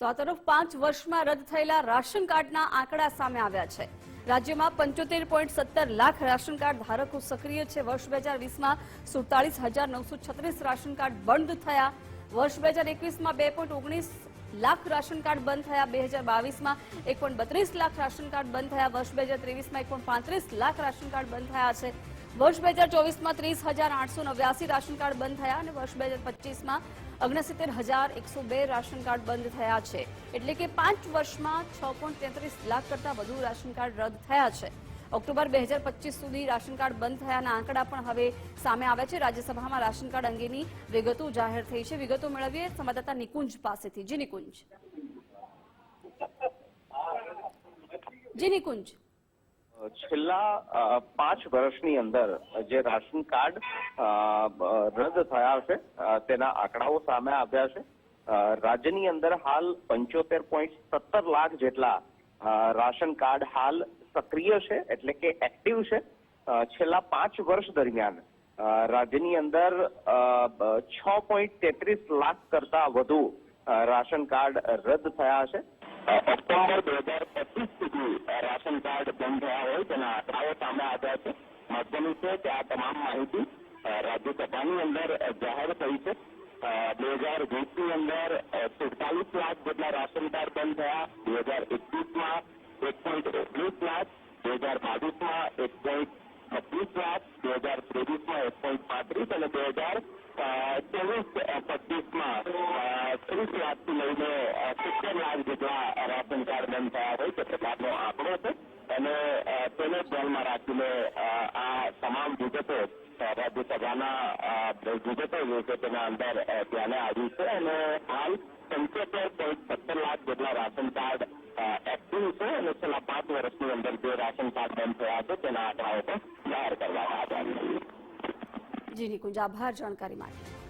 તો આ તરફ પાંચ વર્ષમાં રદ થયેલા રાશન કાર્ડના આંકડા સામે આવ્યા છે. રાજ્યમાં પંચોતેર પોઈન્ટ સત્તર લાખ રાશન કાર્ડ ધારકો સક્રિય છે. વર્ષ બે હજાર વીસમાં સુડતાલીસ હજાર નવસો છત્રીસ રાશન કાર્ડ બંધ થયા. વર્ષ બે હજાર એકવીસમાં બે પોઈન્ટ ઓગણીસ લાખ રાશન કાર્ડ બંધ થયા. બે હજાર બાવીસમાં એક પોઈન્ટ બત્રીસ લાખ રાશન કાર્ડ બંધ થયા. વર્ષ બે હજાર ત્રેવીસમાં એક પોઈન્ટ પાંત્રીસ લાખ રાશન કાર્ડ બંધ થયા છે. વર્ષ બે હજાર ચોવીસમાં ત્રીસ હજાર આઠસો નવ્યાસી રાશન કાર્ડ બંધ થયા અને વર્ષ બે હજાર પચીસમાં ઓગણસિત્તેર હજાર એકસો બે રાશન કાર્ડ બંધ થયા છે. એટલે કે પાંચ વર્ષમાં છ પોઈન્ટ તેત્રીસ લાખ કરતાં વધુ રાશન કાર્ડ રદ થયા છે. ઓક્ટોબર બે હજાર પચીસ સુધી રાશન કાર્ડ બંધ થયાના આંકડા પણ હવે સામે આવ્યા છે. રાજ્યસભામાં રાશન કાર્ડ અંગેની વિગતો જાહેર થઈ છે. વિગતો મેળવીએ સંવાદદાતા નિકુંજ પાસેથી. જી નિકુંજ. જી નિકુંજ. છેલ્લા પાંચ વર્ષની અંદર જે રાશન કાર્ડ રદ થયા છે તેના આંકડાઓ સામે આવ્યા છે. રાજ્યની અંદર હાલ પંચોતેર પોઈન્ટ સત્તર લાખ જેટલા રાશન કાર્ડ હાલ સક્રિય છે, એટલે કે એક્ટિવ છે. છેલ્લા પાંચ વર્ષ દરમિયાન રાજ્યની અંદર છ પોઈન્ટ તેત્રીસ લાખ કરતા વધુ રાશન કાર્ડ રદ થયા છે. ઓક્ટોબર બે રાશન કાર્ડ બંધ થયા હોય તેના આંકડાઓ સામે આવ્યા છે. મહત્વનું છે કે આ તમામ માહિતી રાજ્યસભાની અંદર જાહેર થઈ છે. બે હજાર વીસની અંદર સુડતાલીસ લાખ જેટલા રાશન કાર્ડ બંધ થયા. બે હજાર એકવીસમાં એક પોઈન્ટ ઓગણીસ લાખ બે હજાર બાવીસમાં એક પોઈન્ટ છત્રીસ લાખ બે હજાર ત્રેવીસમાં એક પોઈન્ટ પાંત્રીસ અને બે હજાર ચોવીસ પચીસમાં લાખથી લઈને સિત્તેર લાખ જેટલા રાશન કાર્ડ બંધ થયા હોય તે પ્રકારનો આંકડો છે અને તેને ધ્યાનમાં રાખીને આ તમામ વિગતો રાજ્યસભાના વિગતો જે છે તેના અંદર ધ્યાને આવી છે અને હાલ પંચોતેર પોઈન્ટ સત્તર લાખ જેટલા રાશન કાર્ડ એક્ટિવ છે અને છેલ્લા પાંચ વર્ષની અંદર જે રાશન કાર્ડ બંધ થયા છે તેના આંકડાઓ પણ જાહેર કરવામાં આવ્યા જી, નિકુંજ, આભાર. જાણકારી માટે.